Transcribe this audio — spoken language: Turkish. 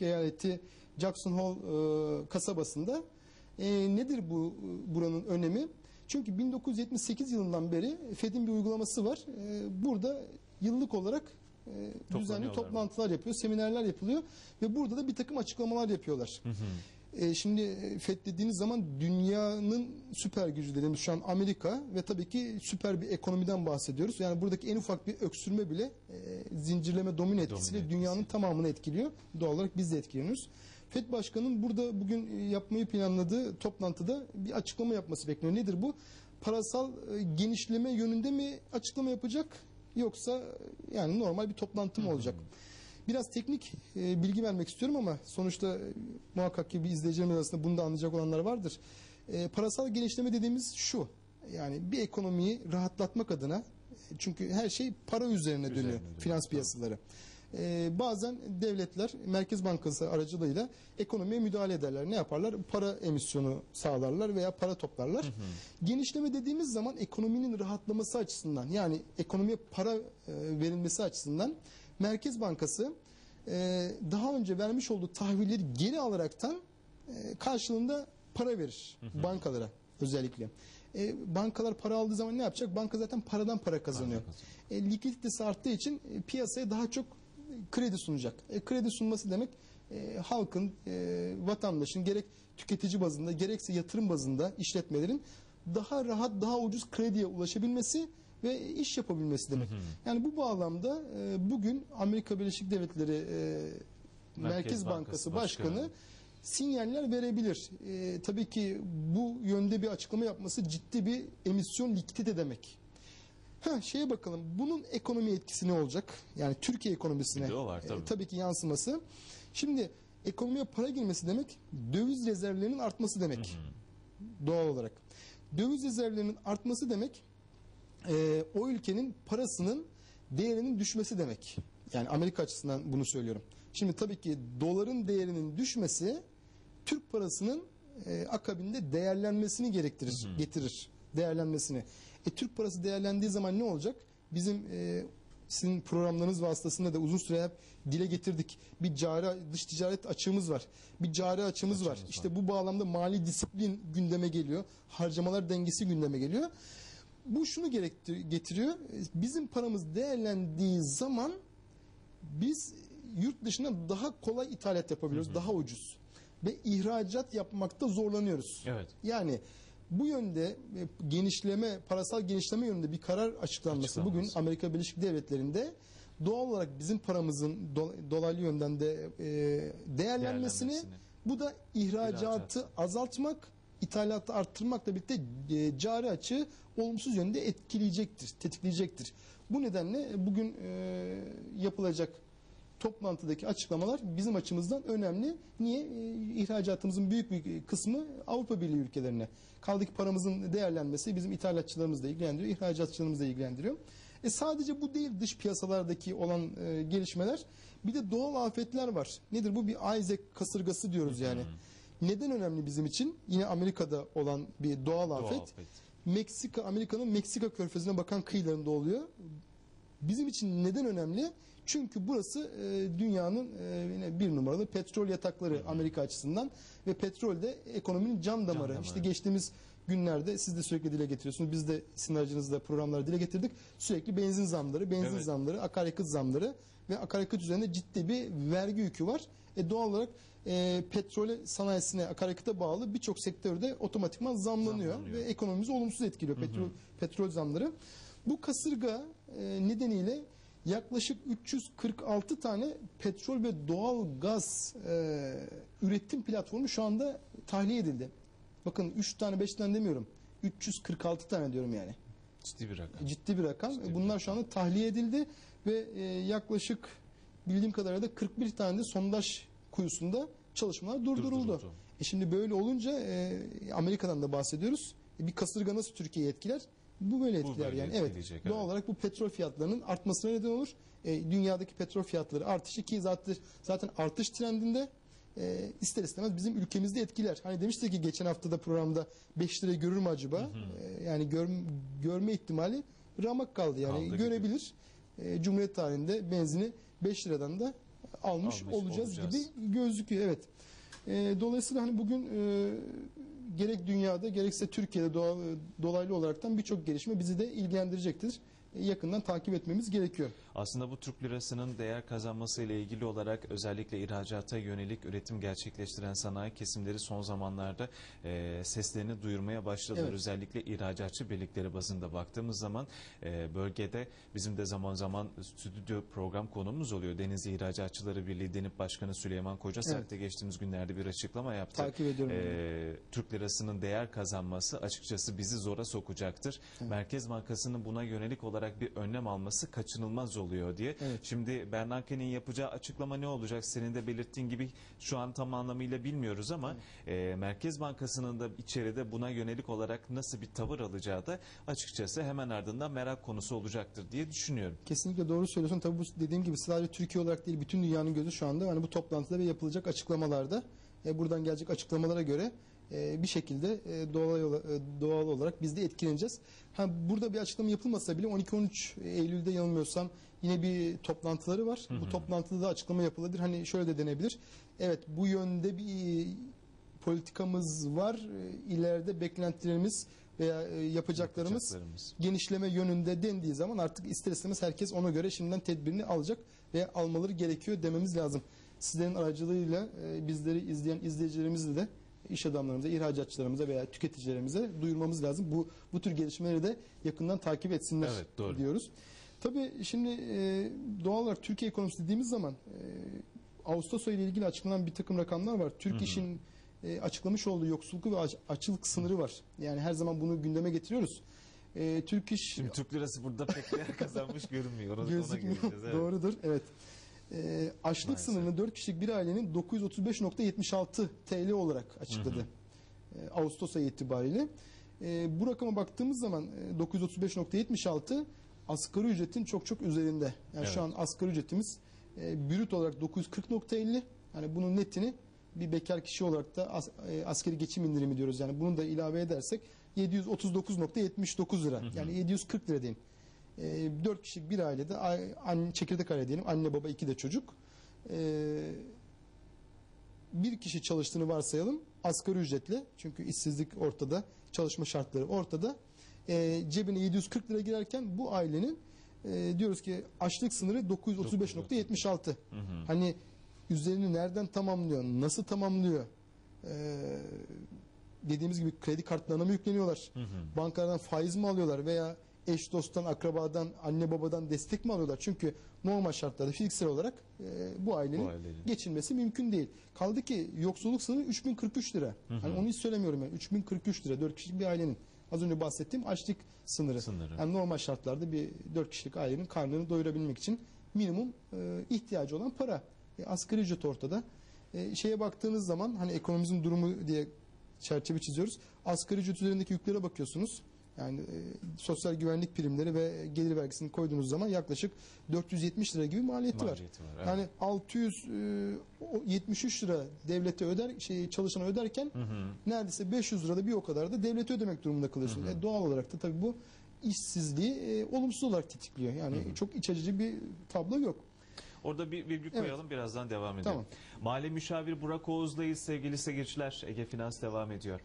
eyaleti Jackson Hole e, kasabasında. E, nedir bu buranın önemi? Çünkü 1978 yılından beri Fed'in bir uygulaması var. E, burada yıllık olarak e, düzenli toplantılar yapıyor, seminerler yapılıyor ve burada da bir takım açıklamalar yapıyorlar. E, şimdi e, FED dediğiniz zaman dünyanın süper gücü dediğimiz şu an Amerika ve tabii ki süper bir ekonomiden bahsediyoruz. Yani buradaki en ufak bir öksürme bile e, zincirleme domino etkisiyle etkisi. dünyanın tamamını etkiliyor. Doğal olarak biz de etkileniyoruz. FED Başkanı'nın burada bugün e, yapmayı planladığı toplantıda bir açıklama yapması bekleniyor. Nedir bu? Parasal e, genişleme yönünde mi açıklama yapacak yoksa e, yani normal bir toplantı mı olacak? Biraz teknik e, bilgi vermek istiyorum ama sonuçta e, muhakkak ki bir izleyicilerimiz arasında bunu da anlayacak olanlar vardır. E, parasal genişleme dediğimiz şu. Yani bir ekonomiyi rahatlatmak adına e, çünkü her şey para üzerine dönüyor dönüyor, finans piyasaları. E, bazen devletler Merkez Bankası aracılığıyla ekonomiye müdahale ederler. Ne yaparlar? Para emisyonu sağlarlar veya para toplarlar. Genişleme dediğimiz zaman ekonominin rahatlaması açısından yani ekonomiye para e, verilmesi açısından Merkez Bankası e, daha önce vermiş olduğu tahvilleri geri alaraktan e, karşılığında para verir bankalara özellikle. E, bankalar para aldığı zaman ne yapacak? Banka zaten paradan para kazanıyor. E, likiditesi arttığı için e, piyasaya daha çok kredi sunacak. E, kredi sunması demek e, halkın, e, vatandaşın gerek tüketici bazında gerekse yatırım bazında işletmelerin daha rahat, daha ucuz krediye ulaşabilmesi ve iş yapabilmesi demek. Yani bu bağlamda e, bugün Amerika Birleşik Devletleri e, Merkez, Bankası, Bankası Başkanı, Başkanı sinyaller verebilir. E, tabii ki bu yönde bir açıklama yapması ciddi bir emisyon likidite demek. Ha şeye bakalım. Bunun ekonomi etkisi ne olacak? Yani Türkiye ekonomisine var, e, tabii. tabii ki yansıması. Şimdi ekonomiye para girmesi demek döviz rezervlerinin artması demek. Doğal olarak. Döviz rezervlerinin artması demek e, o ülkenin parasının değerinin düşmesi demek. Yani Amerika açısından bunu söylüyorum. Şimdi tabii ki doların değerinin düşmesi Türk parasının e, akabinde değerlenmesini gerektirir, getirir. Değerlenmesini. E, Türk parası değerlendiği zaman ne olacak? Bizim e, sizin programlarınız vasıtasında da uzun süre hep dile getirdik. Bir cari dış ticaret açığımız var. Bir cari açığımız var. Açığımız İşte bu bağlamda mali disiplin gündeme geliyor. Harcamalar dengesi gündeme geliyor. Bu şunu getiriyor. Bizim paramız değerlendiği zaman biz yurt dışına daha kolay ithalat yapabiliyoruz. Daha ucuz. Ve ihracat yapmakta zorlanıyoruz. Evet. Yani bu yönde e, genişleme, parasal genişleme yönünde bir karar açıklanması, Açıklanması. bugün Amerika Birleşik Devletleri'nde doğal olarak bizim paramızın do- dolaylı yönden de e, değerlenmesini, Değerlenmesini. bu da ihracatı azaltmak, ithalatı arttırmakla birlikte e, cari açığı olumsuz yönde etkileyecektir, tetikleyecektir. Bu nedenle bugün e, yapılacak toplantıdaki açıklamalar bizim açımızdan önemli. Niye? E, ihracatımızın büyük bir kısmı Avrupa Birliği ülkelerine. Kaldı ki paramızın değerlenmesi bizim ithalatçılarımızı da ilgilendiriyor, ihracatçılarımızı da ilgilendiriyor. E sadece bu değil dış piyasalardaki olan e, gelişmeler. Bir de doğal afetler var. Nedir bu? Bir Isaac kasırgası diyoruz yani. Neden önemli bizim için? Yine Amerika'da olan bir doğal afet. afet. Meksika, Amerika'nın Meksika körfezine bakan kıyılarında oluyor. Bizim için neden önemli? Çünkü burası e, dünyanın e, yine bir numaralı petrol yatakları Amerika açısından ve petrol de ekonominin can damarı. damarı. İşte geçtiğimiz günlerde siz de sürekli dile getiriyorsunuz. Biz de sizin aracınızda programları dile getirdik. Sürekli benzin zamları, benzin Evet. zamları, akaryakıt zamları ve akaryakıt üzerinde ciddi bir vergi yükü var. E doğal olarak e, petrol sanayisine, akaryakıta bağlı birçok sektörde otomatikman zamlanıyor, Zamlanıyor. ve ekonomimizi olumsuz etkiliyor petrol, petrol zamları. Bu kasırga e, nedeniyle yaklaşık 346 tane petrol ve doğal gaz e, üretim platformu şu anda tahliye edildi. Bakın 3 tane 5 tane demiyorum. 346 tane diyorum yani. Ciddi bir rakam. Ciddi bir rakam. Ciddi bir Bunlar şu anda tahliye edildi ve e, yaklaşık bildiğim kadarıyla da 41 tane de sondaj kuyusunda çalışmalar durduruldu. Durduruldu. E şimdi böyle olunca e, Amerika'dan da bahsediyoruz. E, bir kasırga nasıl Türkiye'yi etkiler? Bu böyle Bu etkiler böyle yani. Evet. Doğal evet. olarak bu petrol fiyatlarının artmasına neden olur. E, dünyadaki petrol fiyatları artışı ki zaten zaten artış trendinde e, ister istemez bizim ülkemizde etkiler. Hani demiştik ki geçen haftada programda 5 lirayı görür mü acaba? E, yani gör, görme ihtimali ramak kaldı yani Kaldı gibi. görebilir. E, Cumhuriyet tarihinde benzini 5 liradan da almış, Almış olacağız, olacağız. gibi gözüküyor. Evet. E, dolayısıyla hani bugün e, gerek dünyada gerekse Türkiye'de doğal, dolaylı olaraktan birçok gelişme bizi de ilgilendirecektir. E, yakından takip etmemiz gerekiyor. Aslında bu Türk lirasının değer kazanması ile ilgili olarak özellikle ihracata yönelik üretim gerçekleştiren sanayi kesimleri son zamanlarda e, seslerini duyurmaya başladılar. Evet. Özellikle ihracatçı birlikleri bazında baktığımız zaman e, bölgede bizim de zaman zaman stüdyo program konumuz oluyor. Denizli İhracatçıları Birliği Denip Başkanı Süleyman Koca Evet. de geçtiğimiz günlerde bir açıklama yaptı. Takip ediyorum. Ee, Türk lirasının değer kazanması açıkçası bizi zora sokacaktır. Evet. Merkez Bankası'nın buna yönelik olarak bir önlem alması kaçınılmaz oluyor diye. Evet. Şimdi Bernanke'nin yapacağı açıklama ne olacak? Senin de belirttiğin gibi şu an tam anlamıyla bilmiyoruz ama e, Merkez Bankası'nın da içeride buna yönelik olarak nasıl bir tavır alacağı da açıkçası hemen ardından merak konusu olacaktır diye düşünüyorum. Kesinlikle doğru söylüyorsun. Tabii bu dediğim gibi sadece Türkiye olarak değil bütün dünyanın gözü şu anda hani bu toplantıda ve yapılacak açıklamalarda e, buradan gelecek açıklamalara göre e, bir şekilde e, doğal, e, doğal olarak biz de etkileneceğiz. Ha, burada bir açıklama yapılmasa bile 12-13 Eylül'de yanılmıyorsam yine bir toplantıları var. Bu toplantıda da açıklama yapılabilir. Hani şöyle de denebilir. Evet bu yönde bir politikamız var. İleride beklentilerimiz veya yapacaklarımız Yapacaklarımız. genişleme yönünde dendiği zaman artık ister istemez herkes ona göre şimdiden tedbirini alacak ve almaları gerekiyor dememiz lazım. Sizlerin aracılığıyla bizleri izleyen izleyicilerimizle de iş adamlarımıza, ihracatçılarımıza veya tüketicilerimize duyurmamız lazım. Bu bu tür gelişmeleri de yakından takip etsinler Evet, doğru. diyoruz. Tabii şimdi e, doğal olarak Türkiye ekonomisi dediğimiz zaman e, Ağustos ayı ile ilgili açıklanan bir takım rakamlar var. Türk İş'in e, açıklamış olduğu yoksulluk ve aç- açılık sınırı var. Yani her zaman bunu gündeme getiriyoruz. E, Türk İş Şimdi Türk lirası burada pek değer kazanmış görünmüyor. Ona, ona gözükmüyor. Evet. Doğrudur. Evet. E, açlık Maalesef. sınırını 4 kişilik bir ailenin 935.76 TL olarak açıkladı. E, Ağustos ayı itibariyle. E, bu rakama baktığımız zaman e, 935.76 asgari ücretin çok çok üzerinde. Yani Evet. şu an asgari ücretimiz e, brüt olarak 940.50. Hani bunun netini bir bekar kişi olarak da as, e, askeri geçim indirimi diyoruz. Yani bunu da ilave edersek 739.79 lira. Yani 740 lira diyeyim. E, 4 kişilik bir ailede anne, çekirdek aile diyelim. Anne baba iki de çocuk. E, bir kişi çalıştığını varsayalım asgari ücretle çünkü işsizlik ortada çalışma şartları ortada. E, cebine 740 lira girerken bu ailenin e, diyoruz ki açlık sınırı 935.76 hani üzerini nereden tamamlıyor nasıl tamamlıyor? Dediğimiz gibi kredi kartlarına mı yükleniyorlar? Bankalardan faiz mi alıyorlar veya eş dosttan akrabadan anne babadan destek mi alıyorlar çünkü normal şartlarda fiziksel olarak e, bu ailenin Bu ailenin. geçinmesi mümkün değil. Kaldı ki yoksulluk sınırı 3043 lira. Hani onu hiç söylemiyorum yani. 3043 lira 4 kişilik bir ailenin. Az önce bahsettiğim açlık sınırı. Sınırı. Yani normal şartlarda bir 4 kişilik ailenin karnını doyurabilmek için minimum e, ihtiyacı olan para. E, asgari ücret ortada. E, şeye baktığınız zaman hani ekonomimizin durumu diye çerçeve çiziyoruz. Asgari ücret üzerindeki yüklere bakıyorsunuz. Yani e, sosyal güvenlik primleri ve gelir vergisini koyduğunuz zaman yaklaşık 470 lira gibi maliyeti var. Maliyeti var, evet. Yani 673 lira devlete öder şey çalışana öderken neredeyse 500 lira da bir o kadar da devlete ödemek durumunda kalıyorsun. E, doğal olarak da tabii bu işsizliği e, olumsuz olarak tetikliyor. Yani çok iç açıcı bir tablo yok. Orada bir virgül koyalım birazdan devam edelim. Tamam. Mali müşavir Burak Oğuz'dayız sevgili seyirciler. Ege Finans devam ediyor.